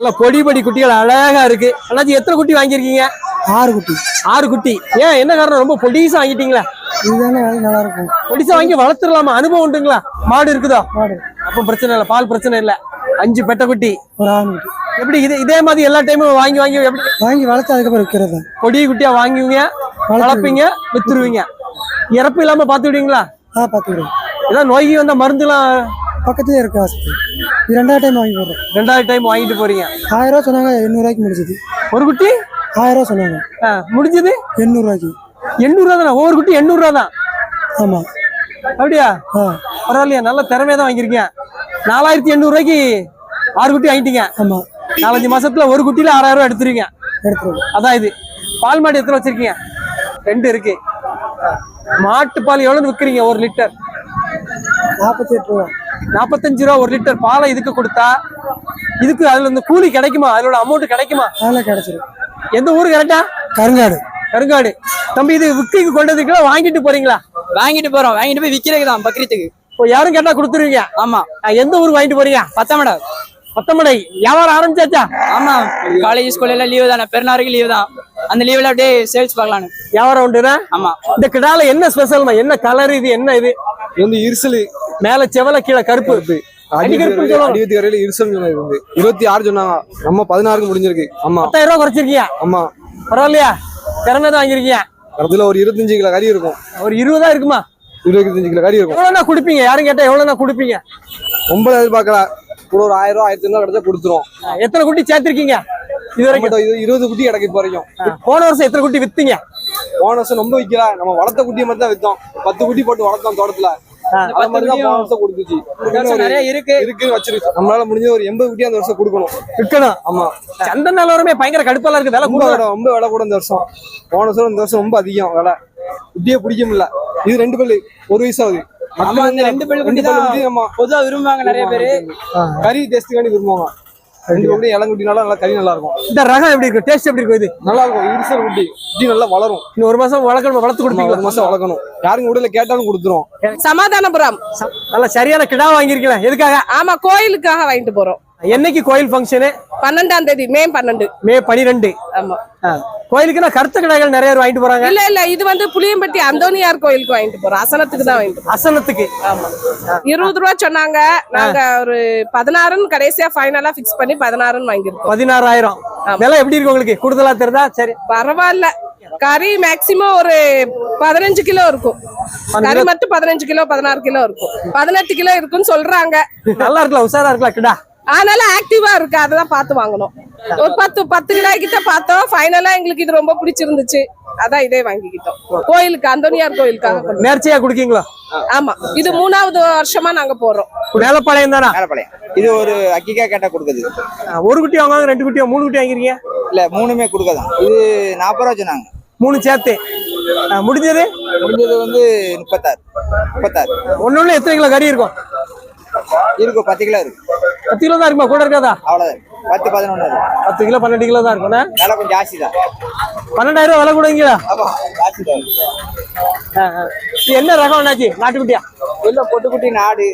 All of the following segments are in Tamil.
நல்ல பொடி பொடி குட்டிகள் அழகா இருக்கு. அண்ணாச்சி எத்தனை குட்டி வாங்கியிருக்கீங்க? ஆறு குட்டி. ஆறு குட்டி. ஏன் என்ன காரணம்? ரொம்ப பொடிசா வாங்கிட்டீங்களா? இதுதானே நல்லா இருக்கும். பொடிசா வாங்கி வளர்த்துடலாமா? அனுபவம் உண்டுங்களா? மாடு இருக்குதோ? மாடு. அப்ப பிரச்சனை இல்லை பால் பிரச்சனை இல்லை. அஞ்சு பெட்டை குட்டி. ஒரு ஆண் குட்டி. எப்படி இது இதே மாதிரி எல்லா டைமும் வாங்கி வாங்கி எப்படி? வாங்கி வளர்த்து அதுக்கப்புறம் விற்கிறது. பொடி குட்டியா வாங்குவீங்க வளர்ப்பீங்க வித்துருவீங்க. இறப்பு இல்லாம பாத்துக்கிட்டீங்களா ஆ பார்த்துக்கிறோம் ஏதாவது நோய்க்கு வந்த மருந்துலாம் பக்கத்துலேயே இருக்கு இது ரெண்டாவது டைம் வாங்கி போடுறோம். ரெண்டாவது டைம் வாங்கிட்டு போறீங்க? ஆயிரம் ரூபா சொன்னாங்க எண்ணூறுவாய்க்கு முடிஞ்சது. ஒரு குட்டி? ஆயிரம் ரூபா சொன்னாங்க. ஆ, முடிஞ்சது? எண்ணூறுவாய்க்கு எண்ணூறு ரூபா தானே ஒவ்வொரு குட்டி எண்ணூறு ரூபா தான். ஆமாம் அப்படியா? ஆ. பரவாயில்லையா நல்ல திறமையா தான் வாங்கியிருக்கீங்க. நாலாயிரத்தி எண்ணூறு ரூபாய்க்கு ஆறு குட்டி வாங்கிட்டீங்க. ஆமாம் நாலஞ்சு மாசத்துல ஒரு குட்டியில ஆறாயிரம் ரூபாய் எடுத்துருவீங்க. எடுத்துருவோம். அதான் இது. பால் மாடு எத்தனை வச்சிருக்கீங்க? ரெண்டு இருக்கு. மாட்டு பால் எவ்வளவு விற்கிறீங்க ஒரு லிட்டர். நாற்பத்தி எட்டு ரூபா. நாற்பத்தஞ்சு ரூபா ஒரு லிட்டர் பாலை இதுக்கு கொடுத்தா இதுக்கு அதுல இந்த கூலி கிடைக்குமா? அதோட அமௌண்ட் கிடைக்குமா? அதெல்லாம் கிடச்சிரும். எந்த ஊரு கரெக்டா கருங்காடு. கருங்காடு. தம்பி இது விற்கைக்கு கொண்டதுக்குள்ள வாங்கிட்டு போறீங்களா? வாங்கிட்டு போறோம். வாங்கிட்டு போய் விக்கிறதுக்கு தான் பக்ரீத்துக்கு. இப்போ யாரும் கேட்டா கொடுத்துருவீங்க? ஆமா. எந்த ஊருக்கு வாங்கிட்டு போறீங்க? பத்தாமடா. பத்தமடை. வியாபாரம் ஆரம்பிச்சாச்சா? ஆமா. காலேஜ் ஸ்கூல்ல எல்லாம் லீவு தானே. பெருநாளுக்கு லீவு தான். அந்த லீவ்ல அப்படியே சேல்ஸ் பார்க்கலான்னு. வியாபாரம் உண்டுனா? ஆமா. இந்த கிடால என்ன ஸ்பெஷல்மா என்ன கலர் இது? என்ன இது? இது வந்து இருசல் மேல செவல கீழே கருப்பு. அடிவத்தி வரையில இருசல் சொன்னது இது வந்து. இருபத்தி ஆறு சொன்னாங்க நம்ம பதினாறுக்கு முடிஞ்சிருக்கு. ஆமா. பத்தாயிரம் ரூபாய் குறைச்சிருக்கீங்க. ஆமா. பரவாயில்லையா? திறமை தான் வாங்கிருக்கீங்க அதுல ஒரு இருபத்தஞ்சு கிலோ கறி இருக்கும். ஒரு இருபதா இருக்குமா? இருபத்தஞ்சு கிலோ கறி இருக்கும். எவ்வளவுனா கொடுப்பீங்க? யாரும் கேட்டா எவ்வளவுனா கொடுப்பீங்க? ரொம்ப எதிர்பார்க்கல கூட ஒரு ஆயிரம் ரூபாய் ஆயிரத்தி ஐநூறு கிடைச்சா கொடுத்துரும். எத்தனை குட்டி சேர்த்திருக்கீங்க? இது வரைக்கும் இது இருபது குட்டி கிடக்கு இப்போ வரைக்கும். போன வருஷம் எத்தனை குட்டி வித்தீங்க? போன வருஷம் ரொம்ப விக்கல. நம்ம வளர்த்த குட்டியை மட்டும் தான் வித்தோம். பத்து குட்டி போட்டு வளர்த்தோம் தோட்டத்துல. அது மாதிரி தான் போன வருஷம் கொடுத்துச்சு நிறைய இருக்கு. இருக்கு வச்சிருக்கு. நம்மளால முடிஞ்ச ஒரு எண்பது குட்டி அந்த வருஷம் கொடுக்கணும். விற்கணும் ஆமா. சந்தை நிலவரமே பயங்கர கடுப்பெல்லாம் இருக்கு. விலை கூட ரொம்ப விலை கூட இந்த வருஷம். போன வருஷம் இந்த வருஷம் ரொம்ப அதிகம் விலை. குட்டியே பிடிக்க முடியல இது ரெண்டு பல்லு. ஒரு வயசு ஆகுது ஆமா அந்த ரெண்டு பல்லு குட்டி தான் விரும்புவாங்க நிறைய பேரு. கறி டேஸ்ட் காண்டி விரும்புவாங்க. ரெண்டு குட்டி. இளங்குட்டினால நல்லா கறி நல்லா இருக்கும் இந்த ரகம் எப்படி இருக்கு? டேஸ்ட் எப்படி இருக்கும் இது? நல்லா இருக்கும் இருசல் குட்டி. குட்டி நல்லா வளரும். இன்னும் ஒரு மாசம் வளர்க்கணும் வளர்த்து ஆமா, ஒரு மாசம் வளர்க்கணும். யாருங்க உடல கேட்டாலும் கொடுத்துரும். சமாதானபுரம். நல்ல சரியான கிடா வாங்கியிருக்கீங்களா. எதுக்காக? ஆமா கோயிலுக்காக வாங்கிட்டு போறோம். என்னைக்கு கோயில் ஃபங்க்ஷனு பன்னெண்டாம் தேதி மே பன்னெண்டு. மே பனிரெண்டு. ஆமா. கோயிலுக்குன்னா கருத்த கிடாய்கள் நிறைய பேர் வாங்கிட்டு போறாங்க. இல்ல இல்ல இது வந்து புளியம்பட்டி அந்தோனியார் கோயிலுக்கு வாங்கிட்டு போறோம். அசனத்துக்கு தான் வாங்கிட்டு அசனத்துக்கு. இருபது ரூபா சொன்னாங்க. நாங்க ஒரு பதினாறுன்னு கடைசியா ஃபைனலா பிக்ஸ் பண்ணி பதினாறுன்னு வாங்கிருக்கோம் பதினாறாயிரம். விலை எப்படி இருக்கு உங்களுக்கு? கூடுதலா தெரியுதா சரி. பரவாயில்ல. கறி மேக்சிமம் ஒரு பதினஞ்சு கிலோ இருக்கும். கறி மட்டும் பதினஞ்சு கிலோ பதினாறு கிலோ இருக்கும். பதினெட்டு கிலோ இருக்குன்னு சொல்றாங்க. நல்லா இருக்கலாம் உஷாரா இருக்கலாம் கிடா. அதனால ஆக்டிவா இருக்கு அததான் பார்த்து வாங்கணும். ஒரு பத்து பத்து கிடாய் கிட்ட பார்த்தோம் ஃபைனலா எங்களுக்கு இது ரொம்ப பிடிச்சிருந்துச்சு. அதான் இதே வாங்கிக்கிட்டோம். கோயிலுக்கு அந்தோனியார் கோயிலுக்காக. நேர்ச்சியா குடிக்கீங்களா? ஆமா. இது மூணாவது வருஷமா நாங்க போறோம். வேலைப்பாளையம் தானா? மேலப்பாளையம். இது ஒரு அக்கிக்கா கேட்டா கொடுக்குது. ஒரு குட்டி வாங்குவாங்க ரெண்டு குட்டியா மூணு குட்டி வாங்கிருக்கீங்க? இல்ல மூணுமே கொடுக்கதான். இது நாற்பது ரூபா சொன்னாங்க. மூணு சேர்த்து. முடிஞ்சது? முடிஞ்சது வந்து முப்பத்தாறு. முப்பத்தாறு. ஒண்ணு எத்தனை கிலோ கறி இருக்கும்? இருக்கும் பத்து கிலோ இருக்கு பத்து கிலோ தான் இருக்குமா? கூட இருக்காதா? அவ்வளவுதான் பத்து பதினொன்று இருக்கும் பத்து கிலோ பன்னெண்டு கிலோ தான் விலை கொஞ்சம் ஜாஸ்தி தான். பன்னெண்டாயிரம் ரூபாய் விலை தான். இது என்ன ரகம் என்னாச்சு நாட்டுக்குட்டியா? இல்ல பொட்டுக்குட்டி நாடு.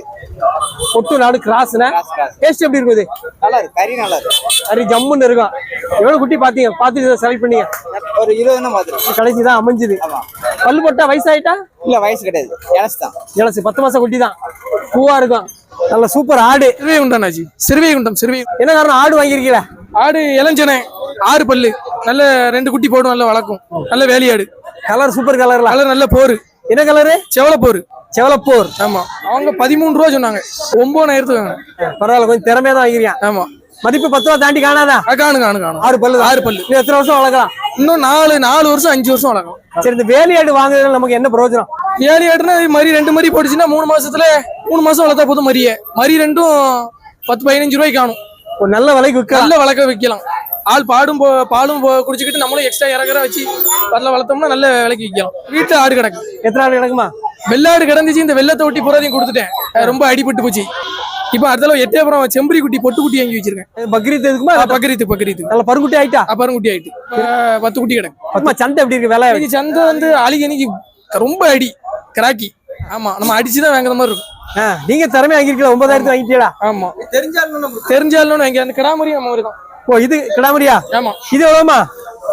பொட்டு நாடு கிராஸ்ண்ணா கிராஸ் கிராஸ். டேஸ்ட் எப்படி இருக்குது? நல்லா இருக்கு. கறி நல்லா இருக்கு. கறி ஜம்முன்னு இருக்கும். எவ்வளவு குட்டி பாத்தீங்க பார்த்து செலக்ட் பண்ணீங்க. ஒரு இருபது மாத்திரம் கடைசி தான் அமைஞ்சுது. பல்லு போட்டா வயசாயிட்டா? இல்ல வயசு கிடையாது. இலசு தான். இலசு பத்து மாசம் குட்டி தான். பூவா இருக்கும். நல்ல சூப்பர் ஆடு. சிறுவைகுண்டம்னாச்சு சிறுவைகுண்டம் சிறுவை என்ன காரணம்? ஆடு வாங்கியிருக்கீங்களா? ஆடு இளஞ்சனை ஆறு பல்லு. நல்ல ரெண்டு குட்டி போடும் நல்ல வளர்க்கும். நல்ல வேலையாடு. கலர் சூப்பர் கலர்ல கலர் நல்ல போரு. என்ன கலரு செவல போரு செவலப்பூர். ஆமா. அவங்க பதிமூணு ரூபா சொன்னாங்க. ஒன்பதாயிரத்துக்கு வாங்க பரவாயில்ல கொஞ்சம் திறமையா தான் வாங்கிருக்கேன் ஆமா. மதிப்பு பத்து ரூபா தாண்டி காணாதா? காணு காணு காணும் ஆறு பல்லு. ஆறு பல்லு. எத்தனை வருஷம் வளர்க்கலாம்? இன்னும் நாலு நாலு வருஷம் அஞ்சு வருஷம் வளர்க்கும் சரி இந்த வேலையாடு வாங்குறதுல நமக்கு என்ன பிரயோஜனம்? ஏழியாடுனா இது மரி ரெண்டு மரி போட்டுச்சுன்னா மூணு மாசத்துல மூணு மாசம் வளர்த்தா போதும் மரிய மரி ரெண்டும் பத்து பதினஞ்சு ரூபாய்க்கு காணும். ஒரு நல்ல விலைக்கு விற்கலாம். நல்ல வளர்க்க வைக்கலாம் ஆள் பாடும் போ பாலும் குடிச்சுக்கிட்டு நம்மளும் எக்ஸ்ட்ரா இறக்குற வச்சு அதில் வளர்த்தோம்னா நல்ல விலைக்கு விற்கலாம். வீட்டில் ஆடு கிடக்கு. எத்தனை ஆடு கிடக்குமா? வெள்ளாடு கிடந்துச்சு இந்த வெள்ளத்தை ஒட்டி புறாதையும் கொடுத்துட்டேன். ரொம்ப அடிபட்டு போச்சு. இப்போ அடுத்த தடவை எட்டயபுரம் செம்பரி குட்டி பொட்டு குட்டி வாங்கி வச்சிருக்கேன். பக்ரீத் எதுக்குமா? ஆ, பக்கரீத்து பக்கரீத்து நல்ல பருக்குட்டி ஆயிட்டா? அப்புறம் குட்டி ஆயிட்டு. பத்து குட்டி கிடக்கு. சந்தை எப்படி இருக்கு? விலை சந்தை வந்து இன்னைக்கு ரொம்ப அடி. கிராக்கி. ஆமா நம்ம அடிச்சு தான் வாங்குற மாதிரி இருக்கும். ஆ, நீங்க திறமையா வாங்கிருக்கீங்களா ஒன்பதாயிரத்து வாங்கிட்டீங்களா? ஆமா. தெரிஞ்சாலும் தெரிஞ்சாலும் வாங்கி அந்த கிடாமரி நம்ம மாதிரி தான். ஓ இது கிடாமரியா ஆமா. இது எவ்வளவுமா?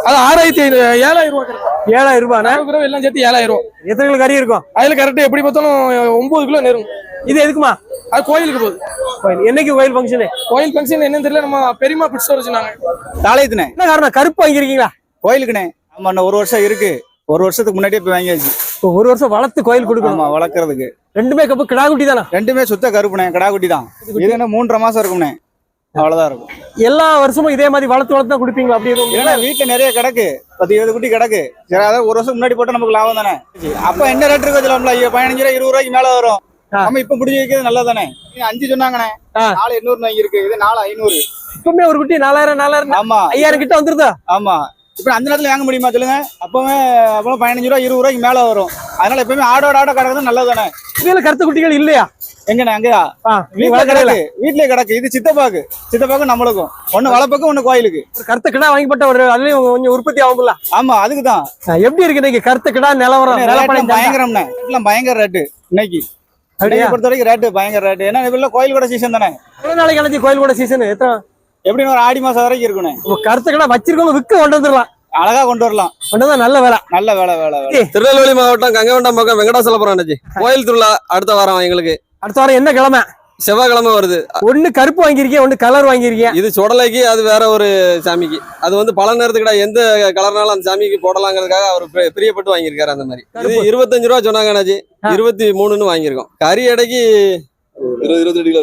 அது ஆறாயிரத்தி ஐநூறு ஏழாயிரம் ரூபா கிடைக்கும். ஏழாயிரம் கிலோ எல்லாம் சேர்த்து ஏழாயிரம் ரூபா எத்தனை கிலோ கறி இருக்கும்? அதுல கரெக்ட் எப்படி பார்த்தாலும் ஒன்பது கிலோ நெருங்கும். இது எதுக்குமா? அது கோயிலுக்கு போகுது. கோயில். என்னைக்கு கோயில் ஃபங்க்ஷனு கோயில் ஃபங்க்ஷன் என்னன்னு தெரியல நம்ம பெரியமா பிடிச்சு வச்சுனாங்க நாளைக்குண்ணே என்ன காரணம்? கருப்பு வாங்கியிருக்கீங்களா? கோயிலுக்குண்ணே. ஆமா இன்னும் ஒரு வருஷம் இருக்கு. ஒரு வருஷத்துக்கு முன்னாடியே போய் வாங்கியாச்சு. ஒரு வருஷம் வளர்த்து கோயில் கொடுக்கணும். வளர்க்கறதுக்கு. ரெண்டுமே கப்பு கிடா குட்டி தானே? ரெண்டுமே சுத்த கருப்புண்ணே கடா குட்டி தான் இது என்ன மூன்றரை மாசம் இருக்கும்ண்ணே. அவ்வளவுதான் இருக்கும். எல்லா வருஷமும் இதே மாதிரி வளர்த்து வளர்த்து தான் கொடுப்பீங்களா? அப்படி எதுவும் ஏன்னா வீட்டுல நிறைய கிடக்கு. பத்து இருபது குட்டி கிடக்கு. சரி அதாவது ஒரு வருஷம் முன்னாடி போட்டா நமக்கு லாபம் தானே? அப்ப என்ன ரேட் இருக்கு சொல்லலாம்ல பதினஞ்சு ரூபாய் இருபது ரூபாய்க்கு மேல வரும். நம்ம இப்ப பிடிச்சி வைக்கிறது நல்லதானே அஞ்சு சொன்னாங்கண்ணே. நாலு எண்ணூறு வாங்கியிருக்கு. இது நாலு ஐநூறு. இப்பவுமே ஒரு குட்டி நாலாயிரம் நாலாயிரம் ஆமா. ஐயாயிரம் கிட்ட வந்துருதா? ஆமா. இப்ப அந்த நேரத்துல வாங்க முடியுமா சொல்லுங்க? அப்பவே அப்போ பதினஞ்சு ரூபா இருபது ரூபாய்க்கு மேல வரும். அதனால எப்பவுமே ஆடோட ஆட கிடக்குறது நல்லதானே இதுல கருத்து குட்டிகள் இல்லையா? எங்கண்ணே அங்கயா? வீட்டுல கிடக்கு. வீட்லயே கிடக்கு. இது சித்தப்பாக்கு. சித்தப்பாக்கு நம்மளுக்கும். ஒண்ணு வளர்ப்புக்கு ஒண்ணு கோயிலுக்கு. கருத்த கிடா வாங்கிப்பட்ட ஒரு அதுலயும் கொஞ்சம் உற்பத்தி ஆகும்ல? ஆமா அதுக்கு தான் ஆ, எப்படி இருக்கு இன்னைக்கு கருத்த கிடா நிலவரம்? நிலப்படம். பயங்கரம்ண்ணே. பயங்கர ரேட்டு இன்னைக்கு. அப்படியா? பொறுத்த வரைக்கும் ரேட்டு பயங்கர ரேட்டு. ஏன்னா இப்ப கோயில் கூட சீசன் தானே. நாளைக்கு கோயில் கூட சீசன் எத்தனை? எப்படின்னு ஒரு ஆடி மாசம் வரைக்கும் இருக்குண்ணே உங்க கருத்த கிடா வச்சிருக்கவங்க விற்க கொண்டு வந்துடலாம். அழகா கொண்டு வரலாம். கொண்டு வந்தா நல்ல வேலை. நல்ல வேலை வேலை வேலை. திருநெல்வேலி மாவட்டம் கங்கவண்டம் பக்கம் வெங்கடாசலபுரம் அண்ணாச்சி. கோயில் திருவிழா அடுத்த வாரம் எங்களுக்கு. அடுத்த வாரம் என்ன கிழமை? செவ்வாய்க்கிழமை வருது. ஒண்ணு கருப்பு வாங்கியிருக்கேன் ஒண்ணு கலர் வாங்கியிருக்கேன் இது சுடலைக்கு அது வேற ஒரு சாமிக்கு. அது வந்து பல நேரத்துக்கு எந்த கலர்னாலும் அந்த சாமிக்கு போடலாங்கிறதுக்காக அவர் பிரி- பிரியப்பட்டு வாங்கியிருக்காரு அந்த மாதிரி. இது. இருபத்தஞ்சு ரூபா சொன்னாங்க அண்ணாச்சி. இருபத்தி மூணுன்னு வாங்கியிருக்கோம். கறி எடைக்கு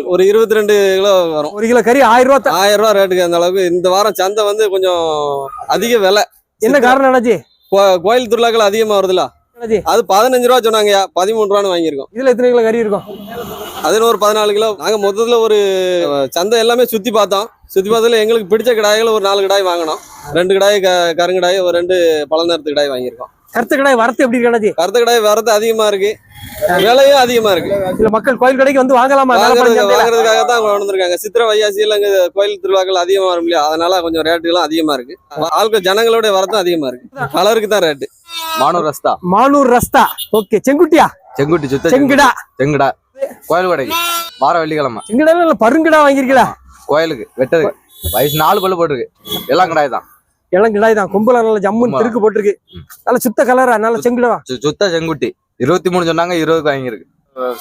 ஒரு இருபத்தி ரெண்டு கிலோ வரும். ஒரு கிலோ கறி ஆயிரம் ரூபா. ஆயிரம் ரூபா ரேட்டுக்கு அந்த அளவுக்கு இந்த வாரம் சந்தை வந்து கொஞ்சம் அதிக விலை. என்ன காரணம் கோ- கோயில் திருவிழாக்கள் அதிகமா வருதுல என்னாச்சு? அது பதினஞ்சு ரூபா சொன்னாங்கய்யா. பதிமூணு ரூபான்னு வாங்கியிருக்கோம். இதுல எத்தனை கிலோ கறி இருக்கும்? அதுல ஒரு பதினாலு கிலோ. நாங்க மொத்தத்துல ஒரு சந்தை எல்லாமே சுத்தி பார்த்தோம். சுத்தி பார்த்ததுல எங்களுக்கு பிடிச்ச கிடாய்கள் ஒரு நாலு கிடாய் வாங்கினோம். ரெண்டு கிடாய் க கருங்கிடாய் ஒரு ரெண்டு பல நேரத்து கிடாய் வாங்கியிருக்கோம். கருத்த கிடாய் வரத்து எப்படி இருக்கு கருத்த கிடாய் வரது அதிகமா இருக்கு. விலையும் அதிகமா இருக்கு. இல்ல மக்கள் கோயில் கடைக்கு வந்து வாங்கலாமா? வாங்குறதுக்காக தான் வந்திருக்காங்க சித்திரை வையாசி எல்லாம் இங்க கோயில் திருவிழாக்கள் அதிகமா வரும் இல்லையா? அதனால கொஞ்சம் ரேட்டுகளும் அதிகமா இருக்கு. ஆட்கள் ஜனங்களோட வரதும் அதிகமா இருக்கு. கலருக்கு தான் ரேட்டு மானூர் ரஸ்தா. மானூர் ரஸ்தா. ஓகே செங்குட்டியா? செங்குட்டி சுத்த செங்குடா. செங்குடா. கோயில் கடைக்கு. வார வெள்ளிக்கிழமை. செங்குடா இல்ல பருங்கடா வாங்கியிருக்கீங்களா? கோயிலுக்கு வெட்டது வயசு நாலு பல்லு போட்டிருக்கு. எல்லாம் கடாய் தான். இளம் கிடாய் தான். கும்பல நல்ல ஜம்முன்னு. திருக்கு போட்டிருக்கு. நல்ல சுத்த கலரா நல்ல செங்குடவா? சுத்த செங்குட்டி. இருபத்தி மூணு சொன்னாங்க இருபதுக்கு வாங்கியிருக்கு.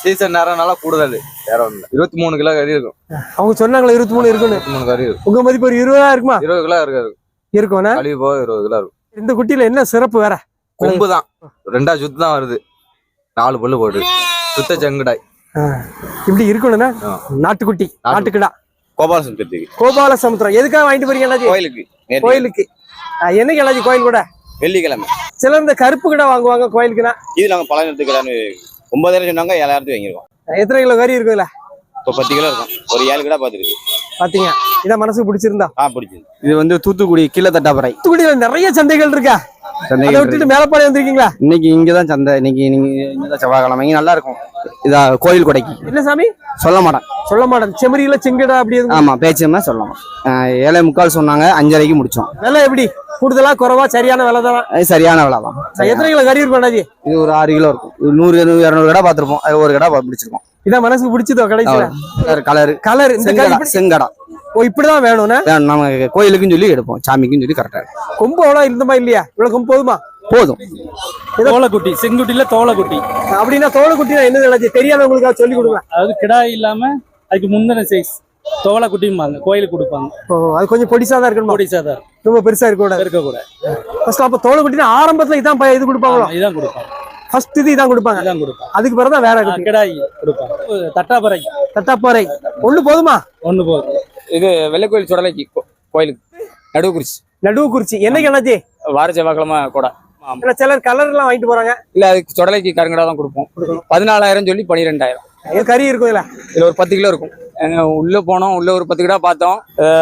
சீசன் நேரம்னால கூடுதல் வேற ஒண்ணு இல்ல. இருபத்தி மூணு கிலோ கறி இருக்கும். அவங்க சொன்னாங்களா இருபத்தி மூணு இருக்குன்னு. இருபத்தி மூணு கறி இருக்கும். உங்க மதிப்பு ஒரு இருபதா இருக்குமா? இருபது கிலோ இருக்காது. இருக்கும்னா? கழுவி போக இருபது கிலோ இருக்கும். இந்த குட்டியில என்ன சிறப்பு வேற? கொம்பு தான் ரெண்டா சுத்து தான் வருது. நாலு பல்லு போட்டு. சுத்த செங்குடாய். இப்படி இருக்கணும்னா. நாட்டுக்குட்டி நாட்டுக்கிடா. கோபாலசமுத்திரத்துக்கு கோபால சமுத்திரம் எதுக்காக வாங்கிட்டு போறீங்க கோயிலுக்கு. கோயிலுக்கு. என்னைக்கு அண்ணாச்சி கோயில் கூட? வெள்ளிக்கிழமை. சிலர் இந்த கருப்பு கிடா வாங்குவாங்க கோயிலுக்குன்னா இது நாங்க பல நேரத்துக்கு ஒன்பதாயிரம் சொன்னாங்க ஏழாயிரத்துக்கு வாங்கிருக்கோம். எத்தனை கிலோ கறி இருக்குல்ல இப்போ பத்து கிலோ இருக்கும். ஒரு ஏழு கிலோ பார்த்துருக்கு. பாத்தீங்க. இதான் மனசுக்கு பிடிச்சிருந்தா? ஆ பிடிச்சது இது வந்து தூத்துக்குடி கீழே தட்டாப்பறை. தூத்துக்குடியில நிறைய சந்தைகள் இருக்கா? அதை சந்தைகள் விட்டுட்டு மேலப்பாடி வந்திருக்கீங்களா? இன்னைக்கு இங்க தான் சந்தை. இன்னைக்கு நீங்க இங்க தான் செவ்வாய்க்கிழமை. இங்க நல்லா இருக்கும். இதா கோயில் கொடைக்கு. என்ன சாமி? சொல்ல மாட்டேன். சொல்ல மாட்டேன். செம்மறியில செங்கடா அப்படி ஆமா பேச்சுமா சொல்லலாம். ஏழை முக்கால் சொன்னாங்க அஞ்சரைக்கு முடிச்சோம். விலை எப்படி? கூடுதலா குறைவா சரியான விலை தானா? அது சரியான விலை தான். எத்தனை கிலோ கறி இருக்கும் இது ஒரு ஆறு கிலோ இருக்கும். இது நூறு நூறு இரநூறு கடை பார்த்திருப்போம். அது ஒரு கடை பிடிச்சிருக்கோம். இதான் மனசுக்கு பிடிச்சதோ கடைசியில? Colour colour. இந்த செங்கடா ஓ இப்படிதான் வேணும்னா? வேணும், நம்ம கோயிலுக்கும் சொல்லி எடுப்போம். சாமிக்கும் சொல்லி கரெக்டா கொம்பு அவ்வளவு இருந்தமா இல்லையா? இவ்வளவு கொம்பு போதுமா? போதும். தோலைக்குட்டி செங்குட்டில தோலைக்குட்டி அப்படின்னா தோளுக்குட்டினா என்னது நினைச்சு தெரியாதவங்களுக்கு சொல்லி கொடுங்க அதாவது கிடாய் இல்லாம அதுக்கு முந்தின சைஸ் தோலைக்குட்டிம்பாங்க கோயிலுக்கு கொடுப்பாங்க. ஓ அது கொஞ்சம் பொடிசா தான் இருக்கணுமா? கோடி சாதம் ரொம்ப பெருசா இருக்க கூடாது இருக்க கூட ஃபர்ஸ்ட் அப்ப தோளுக்குட்டினா ஆரம்பத்துல இதான் இது கொடுப்பாங்களோ? இதான் கொடுப்பாங்க. ஃபர்ஸ்ட் இது இதான் கொடுப்பாங்க. இதான் கொடுப்பாங்க. அதுக்கு பிறகு தான் வேற கிடாய் கொடுப்பாங்க. தட்டாப்பறை. தட்டாப்பாறை. ஒண்ணு போதுமா? ஒண்ணு போதும். இது வெள்ளைக்கோயில் சுடலைக்கு கோயிலுக்கு. நடுவுக்குறிச்சி. நடுவு குறிச்சி என்னைக்கு என்னாச்சு வார செவ்வாய்க்கிழமை கூட. சிலர் கலர் எல்லாம் வாங்கிட்டு போறாங்க. இல்ல அதுக்கு சுடலைக்கு கருங்கடா தான் கொடுப்போம். பதினாலாயிரம் சொல்லி பன்னிரெண்டாயிரம் இது கறி இருக்கும் இதுல. இதுல ஒரு பத்து கிலோ இருக்கும். உள்ள போனோம் உள்ள ஒரு பத்து கிலோ பார்த்தோம்.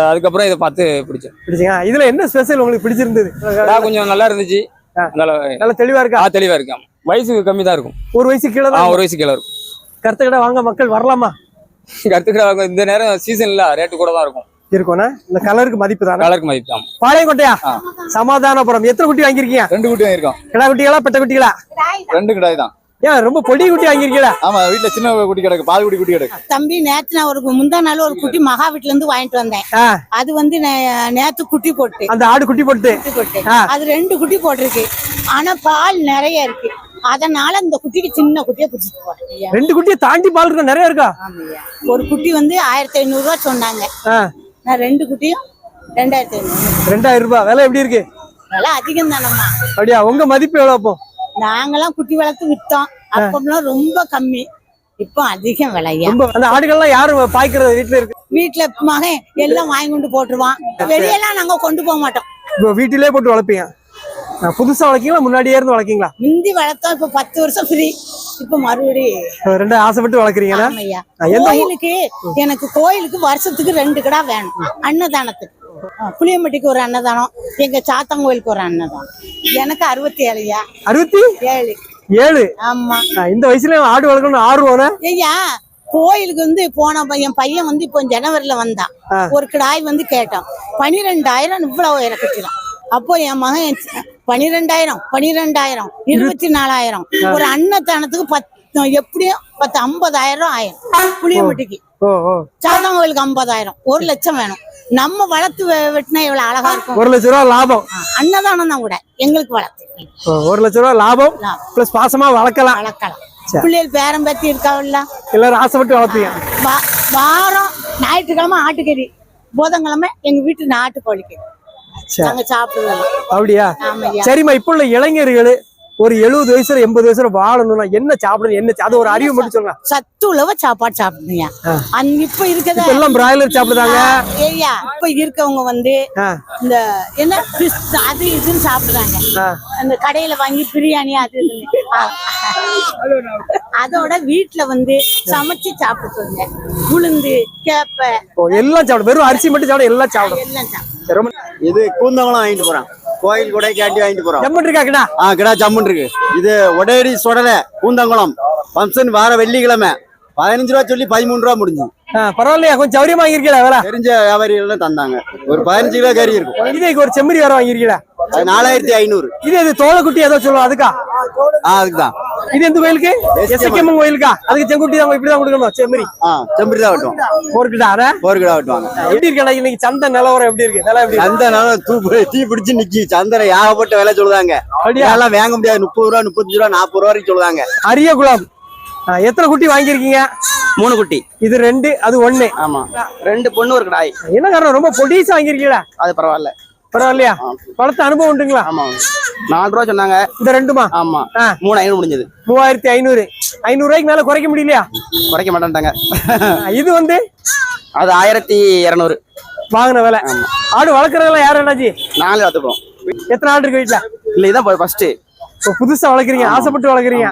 அதுக்கப்புறம் இதை பார்த்து பிடிச்சோம். பிடிச்சிங்க. இதுல என்ன ஸ்பெஷல் உங்களுக்கு பிடிச்சிருந்தது? கிடா கொஞ்சம் நல்லா இருந்துச்சு. நல்ல தெளிவா இருக்கா? ஆ தெளிவா இருக்கு. ஆமா. வயசு கம்மி தான் இருக்கும். ஒரு வயசு கீழே தான் ஒரு வயசு கிலோ இருக்கும். கருத்து கடை வாங்க மக்கள் வரலாமா? கருத்துக்கிட இந்த நேரம் சீசன் இல்ல ரேட்டு கூட தான் இருக்கும். இருக்கும்னா இந்த கலருக்கு மதிப்பு தானே? கலருக்கு மதிப்பு தான் பாளையங்கோட்டையா. சமாதானபுரம். எத்தனை குட்டி வாங்கியிருக்கீங்க? ரெண்டு குட்டி வாங்கியிருக்கோம். கிடா குட்டிகளா பெட்ட குட்டிகளா? ரெண்டு கிடாய் தான். ஏன் ரொம்ப பொடி குட்டி வாங்கியிருக்கீங்களா ஆமா வீட்டுல சின்ன குட்டி கிடக்கு பால் குடி குட்டி கிடக்கு. தம்பி நேத்து நான் ஒரு முந்தா நாள் ஒரு குட்டி மகா வீட்டுல இருந்து வாங்கிட்டு வந்தேன். அது வந்து நேத்து குட்டி போட்டு. அந்த ஆடு குட்டி போட்டு. குட்டி. அது ரெண்டு குட்டி போட்டிருக்கு. ஆனா பால் நிறைய இருக்கு. அதனால இந்த குட்டிக்கு சின்ன குட்டியை பிடிச்சிட்டு போட்டேன் ரெண்டு குட்டியை தாண்டி பால் இருக்கா நிறைய இருக்கா? ஒரு குட்டி வந்து ஆயிரத்தி ஐநூறு ரூபா சொன்னாங்க. நான் ரெண்டு குட்டியும் ரெண்டாயிரத்தி ஐநூறு. ரெண்டாயிரம் ரூபாய். விலை எப்படி இருக்கு? விலை அதிகம் தானம்மா. அப்படியா உங்க மதிப்பு எவ்வளவு அப்போ? நாங்கெல்லாம் குட்டி வளர்த்து வித்தோம். அப்பெல்லாம் ரொம்ப கம்மி. இப்போ அதிகம் விலையா அந்த ஆடுகள்லாம் யாரு பாய்க்கிறது வீட்டுல இருக்கு? வீட்டுல மகன் எல்லாம் வாங்கி கொண்டு போட்டுருவான். வெளியெல்லாம் நாங்க கொண்டு போக மாட்டோம். இப்போ வீட்டிலே போட்டு வளர்ப்பீங்க. புதுசா வளர்க்கீங்களா? முன்னாடியே இருந்து வளர்க்கீங்களா? முந்தி வளர்த்தோம். இப்ப பத்து வருஷம் ஃப்ரீ இப்ப மறுபடி ரெண்டு ஆசைப்பட்டு வளர்க்குறீங்களா கோயிலுக்கு எனக்கு கோயிலுக்கு வருஷத்துக்கு ரெண்டு கடை வேணும். அன்னதானத்துக்கு. புளியம்பட்டிக்கு ஒரு அன்னதானம் எங்க சாத்தங்கோயிலுக்கு ஒரு அன்னதானம். எனக்கு அறுபத்தி ஏழுயா அறுபத்தி? ஏழு. ஏழு? ஆமா. இந்த வயசுல ஆடு வளர்க்கணும்னு ஆர்வம் ஐயா கோயிலுக்கு வந்து போன ப- என் பையன் வந்து இப்போ ஜனவரில வந்தான். ஒரு கிடாய் வந்து கேட்டான் பனிரெண்டாயிரம் இவ்வளவு இறக்கிக்கலாம் அப்போ என் மகன் பனிரெண்டாயிரம் பனிரெண்டாயிரம் இருபத்தி நாலாயிரம். ஒரு அன்னதானத்துக்கு பத்து எப்படியும் பத்து ஐம்பதாயிரம் ஆயிரம். புளியம்பட்டிக்கு. ஓ சாத்தங்கோயிலுக்கு ஐம்பதாயிரம் ஒரு லட்சம் வேணும். நம்ம வளர்த்து வெட்டினா எவ்வளவு அழகா இருக்கும்? ஒரு லட்ச ரூபா லாபம். அன்னதானம் தான் கூட. எங்களுக்கு வளர்த்து. ஒரு லட்ச ரூபா லாபம். பிளஸ் பாசமா வளர்க்கலாம். வளர்க்கலாம். பிள்ளைகள் பேரம் பேத்தி இருக்காவில்ல? எல்லாரும் ஆசைப்பட்டு வளர்ப்பீங்க. வா- வாரம் ஞாயிற்றுக்கிழமை ஆட்டுக்கறி. புதன்கிழமை எங்க வீட்டு நாட்டுக்கோழிக்கு சரி. நாங்க சாப்பிடுவோம் அப்படியா? சரிம்மா இப்போ உள்ள இளைஞர்கள் ஒரு எழுபது வயசுல எண்பது வயசுல வாழணும்னா என்ன சாப்பிடணும் என்ன அது ஒரு அறிவு மட்டும் சொல்லுங்க. சத்து உழவ சாப்பாடு சாப்பிடுங்க. அந்த இப்ப இருக்கத இப்ப எல்லாம் பிராய்லர் சாப்பிடுறாங்க ஏய்யா இப்ப இருக்கவங்க வந்து இந்த என்ன அது இதுன்னு சாப்பிடுறாங்க. அந்த கடையில வாங்கி பிரியாணி அது. அதோட வீட்டுல வந்து சமைச்சு சாப்பிட சொல்லுங்க உளுந்து கேப்ப. எல்லாம் சாப்பிடும் வெறும் அரிசி மட்டும் எல்லாம் சாப்பிடும். எல்லாம் சாப்பிடு சரி, ரொம்ப இது கூந்தங்குளம் வாங்கிட்டு போறோம் கோயில் கூட கேட்டி வாங்கிட்டு போறோம். ஜம்மன் இருக்கா கிடா? ஆ கிடா ஜம்முன் இருக்கு. இது ஒடேடி சொடலை கூந்தங்குளம் ஃபங்க்ஷன் வார வெள்ளிக்கிழமை. பதினஞ்சு ரூபா சொல்லி பதிமூணு ரூபா முடிஞ்சு. பரவாயில்லையா? கொஞ்சம் சௌரியமா வாங்கியிருக்கீங்களா வேற தெரிஞ்ச வியாபாரிகள் தந்தாங்க. ஒரு பதினஞ்சு கிலோ கறி இருக்கும். இதே ஒரு செம்மறி வேற வாங்கியிருக்கீங்களா? அது நாலாயிரத்தி ஐநூறு. இது இது தோலைக்குட்டி ஏதோ சொல்லுவோம் அதுக்கா? ஆ அதுக்குதான். இது எந்த கோயிலுக்கு? எஸ்கேஎம் கோயிலுக்கா? அதுக்கு செங்குட்டி தான் இப்படி தான் கொடுக்கணும் செம்மறி ஆ செம்பரி தான் வெட்டுவோம். ஒரு கிலோ வெட்டுவாங்க. எப்படி இருக்கா இன்னைக்கு சந்தை நிலவரம் எப்படி இருக்கு? நிலம் எப்படி இருக்கு? சந்தை நல்லா தூ தீ பிடிச்சு நிக்கி. சந்தனை ஏகப்பட்ட விலை சொல்லுதாங்க அப்படியா? எல்லாம் வாங்க முடியாது. முப்பது ரூபா முப்பத்தஞ்சு ரூபா நாற்பது ரூபா வரைக்கும் சொல்லுதாங்க அரிய குளம். ஆ, எத்தனை குட்டி வாங்கியிருக்கீங்க? மூணு குட்டி. இது ரெண்டு அது ஒண்ணு. ஆமா. ரெண்டு பொண்ணு ஒரு கிடாய். என்ன காரணம்? ரொம்ப பொடிசா வாங்கியிருக்கீங்களா? அது பரவாயில்ல. பரவாயில்லையா? வளர்த்த அனுபவம் உண்டுங்களா? ஆமா நாலு ரூபா சொன்னாங்க. இந்த ரெண்டுமா? ஆமா. மூணு ஐநூறு முடிஞ்சது. மூவாயிரத்தி ஐநூறு. ஐநூறு ரூபாய்க்கு மேல குறைக்க முடியலையா? குறைக்க மாட்டேன்ட்டாங்க. இது வந்து? அது ஆயிரத்தி இரநூறு. வாங்கின விலை. ஆடு வளர்க்குறதெல்லாம் யார் என்னாச்சு? நாங்களே பார்த்துப்போம் எத்தனை ஆடு இருக்கு வீட்டுல இல்லை இதான் ஃபர்ஸ்ட் புதுசா வளர்க்குறீங்க ஆசைப்பட்டு வளர்க்குறீங்க.